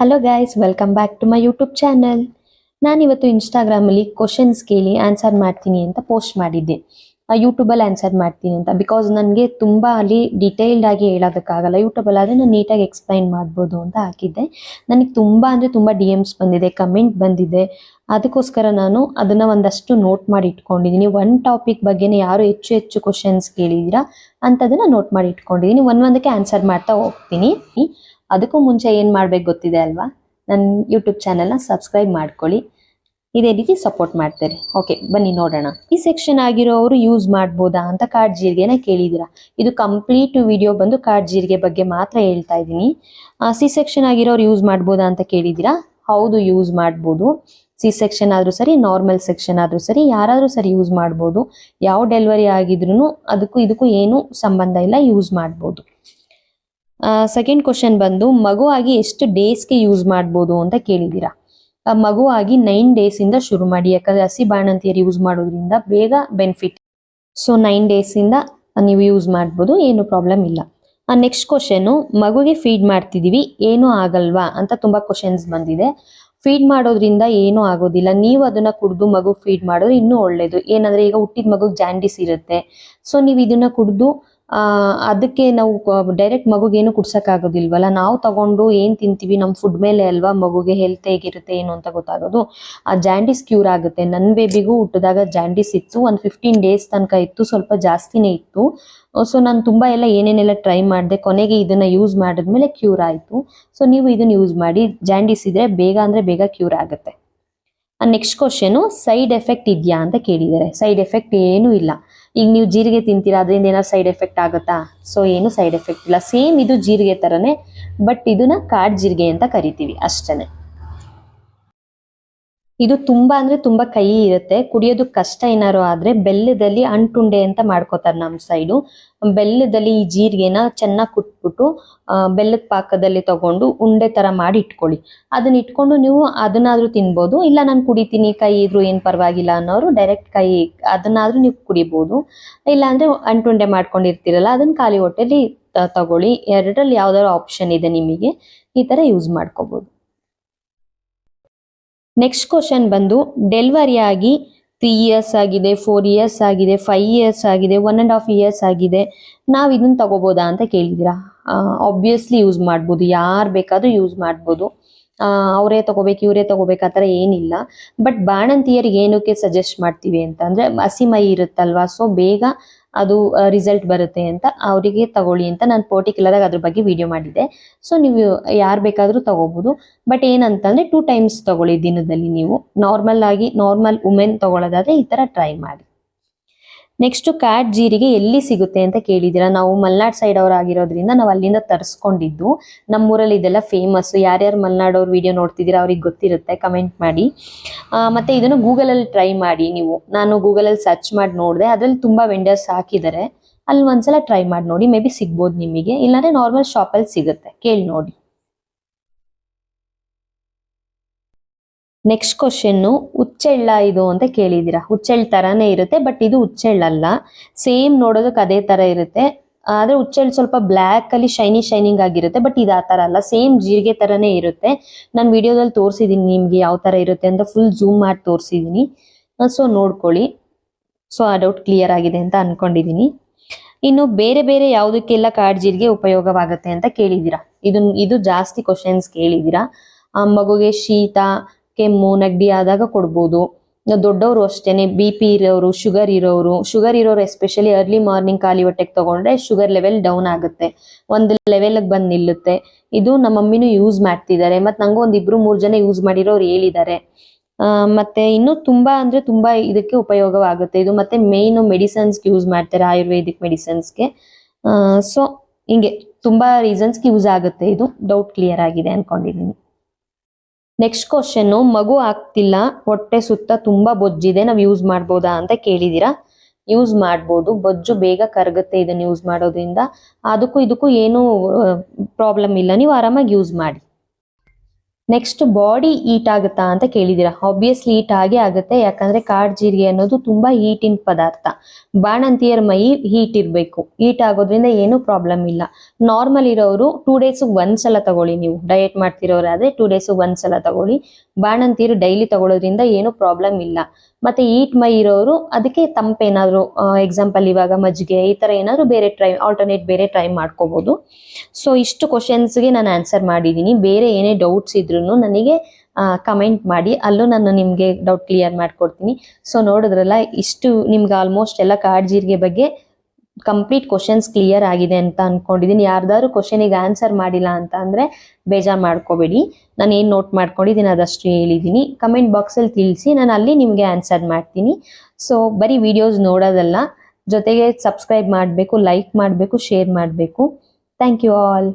Hello guys welcome back to my YouTube channel ನಾನಿವತ್ತು ಇನ್ಸ್ಟಾಗ್ರಾಮಲ್ಲಿ questions ಕೇಳಿ ಆನ್ಸರ್ ಮಾಡ್ತೀನಿ ಅಂತ ಪೋಸ್ಟ್ ಮಾಡಿದ್ದೆ. ಯೂಟ್ಯೂಬಲ್ಲಿ ಆನ್ಸರ್ ಮಾಡ್ತೀನಿ ಅಂತ ಬಿಕಾಸ್ ನನಗೆ ತುಂಬ ಅಲ್ಲಿ ಡಿಟೇಲ್ಡ್ ಆಗಿ ಹೇಳೋದಕ್ಕಾಗಲ್ಲ. ಯೂಟ್ಯೂಬಲ್ಲಿ ಆದರೆ ನಾನು ನೀಟಾಗಿ ಎಕ್ಸ್ಪ್ಲೈನ್ ಮಾಡ್ಬೋದು ಅಂತ ಹಾಕಿದ್ದೆ. ನನಗೆ ತುಂಬ ಅಂದರೆ ತುಂಬ ಡಿ ಎಮ್ಸ್ ಬಂದಿದೆ ಕಮೆಂಟ್ ಬಂದಿದೆ. ಅದಕ್ಕೋಸ್ಕರ ನಾನು ಅದನ್ನು ಒಂದಷ್ಟು ನೋಟ್ ಮಾಡಿ ಇಟ್ಕೊಂಡಿದ್ದೀನಿ. ಒನ್ ಟಾಪಿಕ್ ಬಗ್ಗೆನೇ ಯಾರು ಹೆಚ್ಚು ಹೆಚ್ಚು ಕ್ವಶನ್ಸ್ ಕೇಳಿದ್ದೀರಾ ಅಂಥದ್ದನ್ನು ನೋಟ್ ಮಾಡಿ ಇಟ್ಕೊಂಡಿದ್ದೀನಿ. ಒಂದೊಂದಕ್ಕೆ ಆನ್ಸರ್ ಮಾಡ್ತಾ ಹೋಗ್ತೀನಿ. ಅದಕ್ಕೂ ಮುಂಚೆ ಏನು ಮಾಡ್ಬೇಕು ಗೊತ್ತಿದೆ ಅಲ್ವಾ? ನನ್ನ ಯೂಟ್ಯೂಬ್ ಚಾನಲ್ನ ಸಬ್ಸ್ಕ್ರೈಬ್ ಮಾಡ್ಕೊಳ್ಳಿ. ಇದೇ ರೀತಿ ಸಪೋರ್ಟ್ ಮಾಡ್ತಾರೆ. ಓಕೆ ಬನ್ನಿ ನೋಡೋಣ. ಈ ಸೆಕ್ಷನ್ ಆಗಿರೋರು ಯೂಸ್ ಮಾಡ್ಬೋದಾ ಅಂತ ಕಾಡ್ ಜೀರಿಗೆನ ಕೇಳಿದ್ದೀರಾ ಇದು ಕಂಪ್ಲೀಟ್ ವಿಡಿಯೋ ಬಂದು ಕಾಡ್ ಜೀರಿಗೆ ಬಗ್ಗೆ ಮಾತ್ರ ಹೇಳ್ತಾ ಇದ್ದೀನಿ. ಸಿ ಸೆಕ್ಷನ್ ಆಗಿರೋರು ಯೂಸ್ ಮಾಡ್ಬೋದಾ ಅಂತ ಕೇಳಿದ್ದೀರಾ ಹೌದು ಯೂಸ್ ಮಾಡ್ಬೋದು. ಸಿ ಸೆಕ್ಷನ್ ಆದರೂ ಸರಿ ನಾರ್ಮಲ್ ಸೆಕ್ಷನ್ ಆದರೂ ಸರಿ, ಯಾರಾದರೂ ಸರಿ ಯೂಸ್ ಮಾಡ್ಬೋದು. ಯಾವ ಡೆಲಿವರಿ ಆಗಿದ್ರು ಅದಕ್ಕೂ ಇದಕ್ಕೂ ಏನೂ ಸಂಬಂಧ ಇಲ್ಲ ಯೂಸ್ ಮಾಡ್ಬೋದು. ಸೆಕೆಂಡ್ ಕ್ವಶನ್ ಬಂದು ಮಗು ಆಗಿ ಎಷ್ಟು ಡೇಸ್ಗೆ ಯೂಸ್ ಮಾಡ್ಬೋದು ಅಂತ ಕೇಳಿದ್ದೀರಾ? ಮಗುವಾಗಿ ನೈನ್ ಡೇಸಿಂದ ಶುರು ಮಾಡಿ ಯಾಕಂದರೆ ಹಸಿ ಬಾಣಂತಿಯರು ಯೂಸ್ ಮಾಡೋದ್ರಿಂದ ಬೇಗ ಬೆನಿಫಿಟ್ ಸೊ ನೈನ್ ಡೇಸಿಂದ ನೀವು ಯೂಸ್ ಮಾಡ್ಬೋದು ಏನು ಪ್ರಾಬ್ಲಮ್ ಇಲ್ಲ. ನೆಕ್ಸ್ಟ್ ಕ್ವಶನು ಮಗುಗೆ ಫೀಡ್ ಮಾಡ್ತಿದ್ದೀವಿ ಏನೂ ಆಗಲ್ವಾ ಅಂತ ತುಂಬ ಕ್ವಶನ್ಸ್ ಬಂದಿದೆ. ಫೀಡ್ ಮಾಡೋದ್ರಿಂದ ಏನೂ ಆಗೋದಿಲ್ಲ ನೀವು ಅದನ್ನ ಕುಡಿದು ಮಗು ಫೀಡ್ ಮಾಡೋದು ಇನ್ನೂ ಒಳ್ಳೇದು. ಏನಂದ್ರೆ ಈಗ ಹುಟ್ಟಿದ ಮಗುಗೆ ಜಾಂಡಿಸ್ ಇರುತ್ತೆ. ಸೊ ನೀವು ಇದನ್ನ ಕುಡಿದು ಆ, ಅದಕ್ಕೆ ನಾವು ಡೈರೆಕ್ಟ್ ಮಗುಗೇನು ಕುಡ್ಸಕ್ಕಾಗೋದಿಲ್ವಲ್ಲ? ನಾವು ತಗೊಂಡು ಏನು ತಿಂತೀವಿ? ನಮ್ಮ ಫುಡ್ ಮೇಲೆ ಅಲ್ವಾ ಮಗುಗೆ ಹೆಲ್ತ್ ಹೇಗಿರುತ್ತೆ, ಏನು ಅಂತ ಗೊತ್ತಾಗೋದು. ಆ ಜಾಂಡಿಸ್ ಕ್ಯೂರ್ ಆಗುತ್ತೆ. ನನ್ನ ಬೇಬಿಗೂ ಹುಟ್ಟಿದಾಗ ಜಾಂಡಿಸ್ ಇತ್ತು. ಒಂದು ಫಿಫ್ಟೀನ್ ಡೇಸ್ ತನಕ ಇತ್ತು. ಸ್ವಲ್ಪ ಜಾಸ್ತಿನೇ ಇತ್ತು. ಸೊ, ನಾನು ತುಂಬ ಎಲ್ಲ ಏನೇನೆಲ್ಲ ಟ್ರೈ ಮಾಡಿದೆ. ಕೊನೆಗೆ ಇದನ್ನ ಯೂಸ್ ಮಾಡಿದ್ಮೇಲೆ ಕ್ಯೂರ್ ಆಯಿತು. ಸೊ, ನೀವು ಇದನ್ನ ಯೂಸ್ ಮಾಡಿ. ಜಾಂಡಿಸ್ ಇದ್ರೆ ಬೇಗ ಅಂದರೆ ಬೇಗ ಕ್ಯೂರ್ ಆಗುತ್ತೆ. ನೆಕ್ಸ್ಟ್ ಕ್ವಶನು ಸೈಡ್ ಎಫೆಕ್ಟ್ ಇದೆಯಾ ಅಂತ ಕೇಳಿದ್ದಾರೆ. ಸೈಡ್ ಎಫೆಕ್ಟ್ ಏನೂ ಇಲ್ಲ. ಈಗ ನೀವು ಜೀರಿಗೆ ತಿಂತೀರಾ, ಅದರಿಂದ ಏನಾದ್ರು ಸೈಡ್ ಎಫೆಕ್ಟ್ ಆಗುತ್ತಾ? ಸೊ ಏನು ಸೈಡ್ ಎಫೆಕ್ಟ್ ಇಲ್ಲ. ಸೇಮ್ ಇದು ಜೀರಿಗೆ ಥರನೇ ಬಟ್ ಇದನ್ನ ಕಾಡ್ ಜೀರಿಗೆ ಅಂತ ಕರಿತೀವಿ ಅಷ್ಟೇ ಇದು ತುಂಬಾ ಅಂದ್ರೆ ತುಂಬಾ ಕಹಿ ಇರುತ್ತೆ. ಕುಡಿಯೋದು ಕಷ್ಟ ಏನಾರು ಆದ್ರೆ ಬೆಲ್ಲದಲ್ಲಿ ಅಂಟುಂಡೆ ಅಂತ ಮಾಡ್ಕೋತಾರೆ ನಮ್ಮ ಸೈಡು ಬೆಲ್ಲದಲ್ಲಿ ಈ ಜೀರಿಗೆನ ಚೆನ್ನಾಗಿ ಕುಟ್ಬಿಟ್ಟು ಬೆಲ್ಲದ ಪಾಕದಲ್ಲಿ ತಗೊಂಡು ಉಂಡೆ ತರ ಮಾಡಿ ಇಟ್ಕೊಳ್ಳಿ. ಅದನ್ನ ಇಟ್ಕೊಂಡು ನೀವು ಅದನ್ನಾದ್ರೂ ತಿನ್ಬೋದು. ಇಲ್ಲ ನಾನು ಕುಡಿತೀನಿ, ಕೈ ಇದ್ರು ಏನ್ ಪರವಾಗಿಲ್ಲ ಅನ್ನೋರು ಡೈರೆಕ್ಟ್ ಕೈ ಅದನ್ನಾದ್ರೂ ನೀವು ಕುಡಿಬಹುದು ಇಲ್ಲ ಅಂದ್ರೆ ಅಂಟುಂಡೆ ಮಾಡ್ಕೊಂಡಿರ್ತೀರಲ್ಲ, ಅದನ್ನ ಖಾಲಿ ಹೊಟ್ಟೆಲಿ ತಗೊಳ್ಳಿ. ಎರಡರಲ್ಲಿ ಯಾವ್ದಾದ್ರು ಆಪ್ಷನ್ ಇದೆ ನಿಮಗೆ, ಈ ತರ ಯೂಸ್ ಮಾಡ್ಕೋಬಹುದು ನೆಕ್ಸ್ಟ್ ಕ್ವಶನ್ ಬಂದು ಡೆಲಿವರಿ ಆಗಿ ತ್ರೀ ಇಯರ್ಸ್ ಆಗಿದೆ ಫೋರ್ ಇಯರ್ಸ್ ಆಗಿದೆ ಫೈವ್ ಇಯರ್ಸ್ ಆಗಿದೆ ಒನ್ ಆ್ಯಂಡ್ ಹಾಫ್ ಇಯರ್ಸ್ ಆಗಿದೆ. ನಾವು ಇದನ್ನ ತಗೋಬೋದಾ ಅಂತ ಕೇಳಿದ್ದೀರಾ ಆಬ್ವಿಯಸ್ಲಿ ಯೂಸ್ ಮಾಡ್ಬೋದು, ಯಾರು ಬೇಕಾದರೂ ಯೂಸ್ ಮಾಡ್ಬೋದು. ಅವರೇ ತಗೋಬೇಕು, ಇವರೇ ತಗೋಬೇಕು, ಆ ಥರ ಏನಿಲ್ಲ. ಬಟ್ ಬಾಣಂತಿಯರಿಗೆ ಏನಕ್ಕೆ ಸಜೆಸ್ಟ್ ಮಾಡ್ತೀವಿ ಅಂತ ಅಂದರೆ ಹಸಿ ಮೈ ಇರುತ್ತಲ್ವಾ ಸೊ ಬೇಗ ಅದು ರಿಸಲ್ಟ್ ಬರುತ್ತೆ ಅಂತ ಅವರಿಗೆ ತಗೊಳ್ಳಿ ಅಂತ ನಾನು ಪರ್ಟಿಕ್ಯುಲರ್ ಆಗಿ ಅದ್ರ ಬಗ್ಗೆ ವಿಡಿಯೋ ಮಾಡಿದ್ದೆ. ಸೊ ನೀವು ಯಾರು ಬೇಕಾದರೂ ತಗೋಬೋದು. ಬಟ್ ಏನಂತಂದ್ರೆ ಟೂ ಟೈಮ್ಸ್ ತಗೊಳ್ಳಿ ದಿನದಲ್ಲಿ ನೀವು. ನಾರ್ಮಲ್ ಆಗಿ ನಾರ್ಮಲ್ ವುಮೆನ್ ತಗೊಳ್ಳೋದಾದ್ರೆ ಈ ತರ ಟ್ರೈ ಮಾಡಿ. ನೆಕ್ಸ್ಟ್ ಕ್ಯಾಟ್ ಜೀರಿಗೆ ಎಲ್ಲಿ ಸಿಗುತ್ತೆ ಅಂತ ಕೇಳಿದ್ದೀರಾ? ನಾವು ಮಲ್ನಾಡ್ ಸೈಡ್ ಅವ್ರು ಆಗಿರೋದ್ರಿಂದ ನಾವು ಅಲ್ಲಿಂದ ತರಿಸ್ಕೊಂಡಿದ್ದು. ನಮ್ಮೂರಲ್ಲಿ ಇದೆಲ್ಲ ಫೇಮಸ್ ಯಾರ್ಯಾರು ಮಲ್ನಾಡವ್ರ ವಿಡಿಯೋ ನೋಡ್ತಿದ್ದೀರಾ ಅವ್ರಿಗೆ ಗೊತ್ತಿರುತ್ತೆ ಕಮೆಂಟ್ ಮಾಡಿ. ಮತ್ತೆ ಇದನ್ನು ಗೂಗಲಲ್ಲಿ ಟ್ರೈ ಮಾಡಿ ನೀವು. ನಾನು ಗೂಗಲಲ್ಲಿ ಸರ್ಚ್ ಮಾಡಿ ನೋಡಿದೆ, ಅದ್ರಲ್ಲಿ ತುಂಬಾ ವೆಂಡರ್ಸ್ ಹಾಕಿದ್ದಾರೆ. ಅಲ್ಲಿ ಒಂದ್ಸಲ ಟ್ರೈ ಮಾಡಿ ನೋಡಿ ಮೇ ಬಿ ಸಿಗ್ಬೋದು ನಿಮಗೆ. ಇಲ್ಲಾಂದ್ರೆ ನಾರ್ಮಲ್ ಶಾಪಲ್ಲಿ ಸಿಗುತ್ತೆ. ಕೇಳಿ ನೋಡಿ. ನೆಕ್ಸ್ಟ್ ಕ್ವಶನ್ನು ಹುಚ್ಚೆಳ್ಳ ಇದು ಅಂತ ಕೇಳಿದ್ದೀರಾ? ಹುಚ್ಚೆಳ್ ತರಾನೇ ಇರುತ್ತೆ, ಬಟ್ ಇದು ಹುಚ್ಚೆಳ್ಳಲ್ಲ ಸೇಮ್ ನೋಡೋದಕ್ಕೆ ಅದೇ ತರ ಇರುತ್ತೆ. ಆದ್ರೆ ಹುಚ್ಚೆಳ್ಳು ಸ್ವಲ್ಪ ಬ್ಲ್ಯಾಕ್ ಅಲ್ಲಿ ಶೈನಿ ಶೈನಿಂಗ್ ಆಗಿರುತ್ತೆ, ಬಟ್ ಇದು ಆ ತರ ಅಲ್ಲ. ಸೇಮ್ ಜೀರಿಗೆ ತರಾನೇ ಇರುತ್ತೆ. ನಾನು ವಿಡಿಯೋದಲ್ಲಿ ತೋರಿಸಿದೀನಿ ನಿಮ್ಗೆ ಯಾವ ತರ ಇರುತ್ತೆ ಅಂತ ಫುಲ್ ಝೂಮ್ ಮಾಡಿ ತೋರಿಸಿದೀನಿ. ಸೊ ನೋಡ್ಕೊಳ್ಳಿ. ಸೊ ಆ ಡೌಟ್ ಕ್ಲಿಯರ್ ಆಗಿದೆ ಅಂತ ಅನ್ಕೊಂಡಿದ್ದೀನಿ ಇನ್ನು ಬೇರೆ ಬೇರೆ ಯಾವುದಕ್ಕೆಲ್ಲ ಕಾಡ್ ಜೀರಿಗೆ ಉಪಯೋಗವಾಗುತ್ತೆ ಅಂತ ಕೇಳಿದ್ದೀರಾ? ಇದು ಇದು ಜಾಸ್ತಿ ಕ್ವಶನ್ಸ್ ಆ, ಮಗುಗೆ ಶೀತ ಕೆಮ್ಮು ನೆಗಡಿ ಆದಾಗ ಕೊಡ್ಬೋದು. ದೊಡ್ಡವರು ಅಷ್ಟೇನೆ ಬಿ ಪಿ ಇರೋರು, ಶುಗರ್ ಇರೋರು ಶುಗರ್ ಇರೋರು ಎಸ್ಪೆಷಲಿ ಅರ್ಲಿ ಮಾರ್ನಿಂಗ್ ಖಾಲಿ ಹೊಟ್ಟೆಗೆ ತಗೊಂಡ್ರೆ ಶುಗರ್ ಲೆವೆಲ್ ಡೌನ್ ಆಗುತ್ತೆ. ಒಂದು ಲೆವೆಲ್ಗೆ ಬಂದು ನಿಲ್ಲುತ್ತೆ. ಇದು ನಮ್ಮ ಮಮ್ಮಿನೂ ಯೂಸ್ ಮಾಡ್ತಿದ್ದಾರೆ. ಮತ್ತು ನಂಗೂ ಒಂದು ಇಬ್ರು ಮೂರು ಜನ ಯೂಸ್ ಮಾಡಿರೋರು ಹೇಳಿದ್ದಾರೆ. ಮತ್ತೆ ಇನ್ನು ತುಂಬಾ ಅಂದ್ರೆ ತುಂಬಾ ಇದಕ್ಕೆ ಉಪಯೋಗವಾಗುತ್ತೆ. ಇದು ಮತ್ತೆ ಮೇಯ್ನು ಮೆಡಿಸನ್ಸ್ಗೆ ಯೂಸ್ ಮಾಡ್ತಾರೆ ಆಯುರ್ವೇದಿಕ್ ಮೆಡಿಸನ್ಸ್ಗೆ ಸೊ ಹಿಂಗೆ ತುಂಬಾ ರೀಸನ್ಸ್ಗೆ ಯೂಸ್ ಆಗುತ್ತೆ ಇದು. ಡೌಟ್ ಕ್ಲಿಯರ್ ಆಗಿದೆ ಅನ್ಕೊಂಡಿದ್ದೀನಿ ನೆಕ್ಸ್ಟ್ ಕ್ವಶನ್ ಮಗು ಆಗ್ತಿಲ್ಲ, ಹೊಟ್ಟೆ ಸುತ್ತ ತುಂಬಾ ಬೊಜ್ಜಿದೆ, ನಾವು ಯೂಸ್ ಮಾಡ್ಬೋದಾ ಅಂತ ಕೇಳಿದೀರಾ? ಯೂಸ್ ಮಾಡ್ಬೋದು, ಬೊಜ್ಜು ಬೇಗ ಕರಗುತ್ತೆ ಇದನ್ನ ಯೂಸ್ ಮಾಡೋದ್ರಿಂದ. ಅದಕ್ಕೂ ಇದಕ್ಕೂ ಏನು ಪ್ರಾಬ್ಲಮ್ ಇಲ್ಲ, ನೀವು ಆರಾಮಾಗಿ ಯೂಸ್ ಮಾಡಿ. ನೆಕ್ಸ್ಟ್ ಬಾಡಿ ಹೀಟ್ ಆಗುತ್ತಾ ಅಂತ ಕೇಳಿದ್ದೀರಾ? ಆಬ್ವಿಯಸ್ಲಿ ಹೀಟ್ ಆಗೇ ಆಗುತ್ತೆ, ಯಾಕಂದ್ರೆ ಕಾಡ್ ಜೀರಿಗೆ ಅನ್ನೋದು ತುಂಬಾ ಹೀಟಿನ ಪದಾರ್ಥ. ಬಾಣಂತಿಯರ್ ಮೈ ಹೀಟ್ ಇರಬೇಕು. ಹೀಟ್ ಆಗೋದ್ರಿಂದ ಏನು ಪ್ರಾಬ್ಲಮ್ ಇಲ್ಲ. ನಾರ್ಮಲ್ ಇರೋರು ಟೂ ಡೇಸ್ ಒಂದ್ಸಲ ತಗೊಳ್ಳಿ ನೀವು. ಡಯಟ್ ಮಾಡ್ತಿರೋರಾದ್ರೆ ಟೂ ಡೇಸ್ ಒಂದ್ಸಲ ತಗೊಳ್ಳಿ. ಬಾಣಂತಿಯರು ಡೈಲಿ ತಗೊಳ್ಳೋದ್ರಿಂದ ಏನು ಪ್ರಾಬ್ಲಮ್ ಇಲ್ಲ. ಮತ್ತೆ ಈಟ್ ಮೈ ಇರೋರು, ಅದಕ್ಕೆ ತಂಪೇನಾದ್ರು ಎಕ್ಸಾಂಪಲ್ ಇವಾಗ ಮಜ್ಜಿಗೆ, ಈ ತರ ಏನಾದ್ರು ಬೇರೆ ಟ್ರೈ ಆಲ್ಟರ್ನೇಟ್ ಬೇರೆ ಟ್ರೈ ಮಾಡ್ಕೋಬಹುದು ಸೊ ಇಷ್ಟು ಕ್ವಶನ್ಸ್ಗೆ ನಾನು ಆನ್ಸರ್ ಮಾಡಿದ್ದೀನಿ ಬೇರೆ ಏನೇ ಡೌಟ್ಸ್ ಇದ್ರೂ ನನಗೆ ಕಮೆಂಟ್ ಮಾಡಿ. ಅಲ್ಲೂ ನಾನು ನಿಮಗೆ ಡೌಟ್ ಕ್ಲಿಯರ್ ಮಾಡ್ಕೊಡ್ತೀನಿ. ಸೊ ನೋಡಿದ್ರಲ್ಲ, ಇಷ್ಟು ನಿಮ್ಗೆ ಆಲ್ಮೋಸ್ಟ್ ಎಲ್ಲ ಕಾಡ್ ಜೀರಿಗೆ ಬಗ್ಗೆ ಕಂಪ್ಲೀಟ್ ಕ್ವಶನ್ಸ್ ಕ್ಲಿಯರ್ ಆಗಿದೆ ಅಂತ ಅನ್ಕೊಂಡಿದ್ದೀನಿ ಯಾರ್ದಾದ್ರು ಕ್ವಶನಿಗೆ ಆನ್ಸರ್ ಮಾಡಿಲ್ಲ ಅಂತ ಅಂದರೆ ಬೇಜಾರು ಮಾಡ್ಕೋಬೇಡಿ. ನಾನು ಏನು ನೋಟ್ ಮಾಡ್ಕೊಂಡಿದ್ದೀನಿ ಅದಷ್ಟು ಹೇಳಿದ್ದೀನಿ ಕಮೆಂಟ್ ಬಾಕ್ಸಲ್ಲಿ ತಿಳಿಸಿ, ನಾನು ಅಲ್ಲಿ ನಿಮಗೆ ಆನ್ಸರ್ ಮಾಡ್ತೀನಿ. ಸೊ ಬರೀ ವಿಡಿಯೋಸ್ ನೋಡೋದಲ್ಲ. ಜೊತೆಗೆ ಸಬ್ಸ್ಕ್ರೈಬ್ ಮಾಡಬೇಕು ಲೈಕ್ ಮಾಡಬೇಕು ಶೇರ್ ಮಾಡಬೇಕು. Thank you all